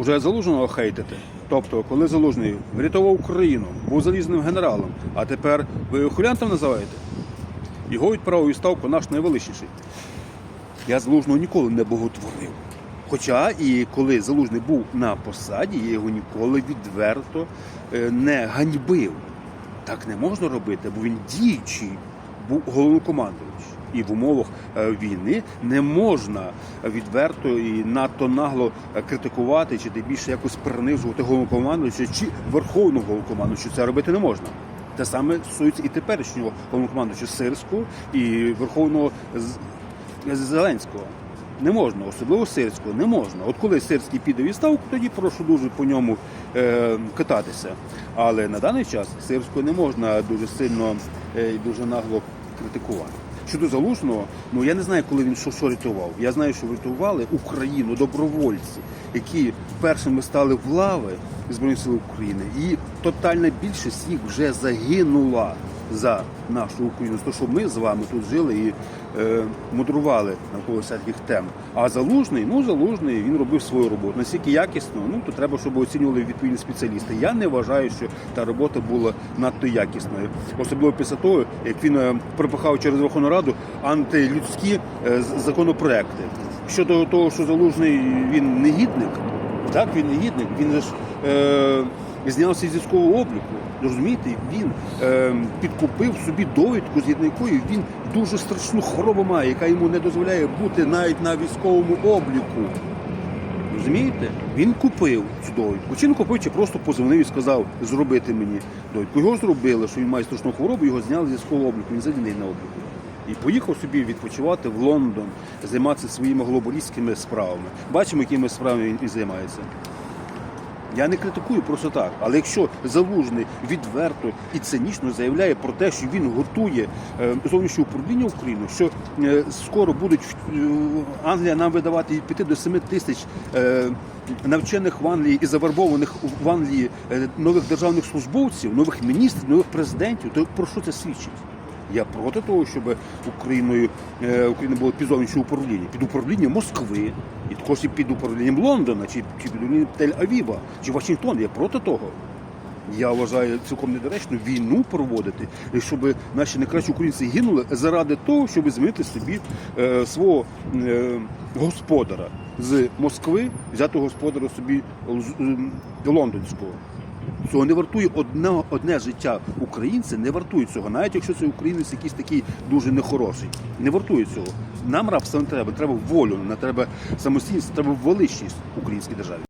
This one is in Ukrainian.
уже залуженого хейтити. Тобто, коли залужний врятував Україну, був залізним генералом, а тепер ви його хулянтом називаєте? Його відправив у відставку наш найвеличніший. Я залужного ніколи не боготворив. Хоча і коли залужний був на посаді, я його ніколи відверто е, не ганьбив. Так не можна робити, бо він діючий був головнокомандуючий. І в умовах е, війни не можна відверто і надто нагло е, критикувати чи тим більше якось принижувати головнокомандуюча чи верховного головнокомандуюча. Це робити не можна. Те саме стосується і теперішнього головнокомандуюча Сирського і верховного Зеленського. Не можна, особливо сирського, не можна. От коли сирський піде відставку, тоді прошу дуже по ньому е, кататися. Але на даний час сирського не можна дуже сильно е, дуже нагло критикувати. Щодо залужного, ну я не знаю, коли він що, що рятував. Я знаю, що врятували Україну добровольці, які першими стали в лави Збройних сил України, і тотальна більшість їх вже загинула за нашу Україну, те, що ми з вами тут жили і е, мудрували навколо всяких тем. А залужний, ну залужний, він робив свою роботу. Наскільки якісно, ну то треба, щоб оцінювали відповідні спеціалісти. Я не вважаю, що та робота була надто якісною, особливо після того, як він е, пропихав через Верховну Раду антилюдські е, законопроекти. Щодо того, що залужний він негідник, так він негідник, він ж. Е, Знявся з військового обліку. Розумієте, він е, підкупив собі довідку, згідно якої він дуже страшну хворобу має, яка йому не дозволяє бути навіть на військовому обліку. Розумієте? Він купив цю довідку. Чи не купив, чи просто позвонив і сказав зробити мені довідку. Його зробили, що він має страшну хворобу, його зняли з військового обліку. Він задіяний на обліку. І поїхав собі відпочивати в Лондон, займатися своїми глобалістськими справами. Бачимо, якими справами він і займається. Я не критикую просто так. Але якщо залужний відверто і цинічно заявляє про те, що він готує е, зовнішнє управління України, що е, скоро будуть е, Англія нам видавати від 5 до 7 тисяч навчених в Англії і завербованих в Англії нових державних службовців, нових міністрів, нових президентів, то про що це свідчить? Я проти того, щоб Україною е, Україна була під зовнішнє управління, під управлінням Москви, і також і під управлінням Лондона, чи, чи під управлінням Тель-Авіва, чи Вашингтона. Я проти того. Я вважаю цілком недоречно війну проводити, щоб наші найкращі українці гинули заради того, щоб змінити собі е, свого е, господаря з Москви, взяти господаря собі м, лондонського. Цього не вартує одне, одне життя українця, не вартує цього, навіть якщо це українець якийсь такий дуже нехороший. Не вартує цього. Нам рабство не треба, треба волю, не треба самостійність, треба величність українській державі.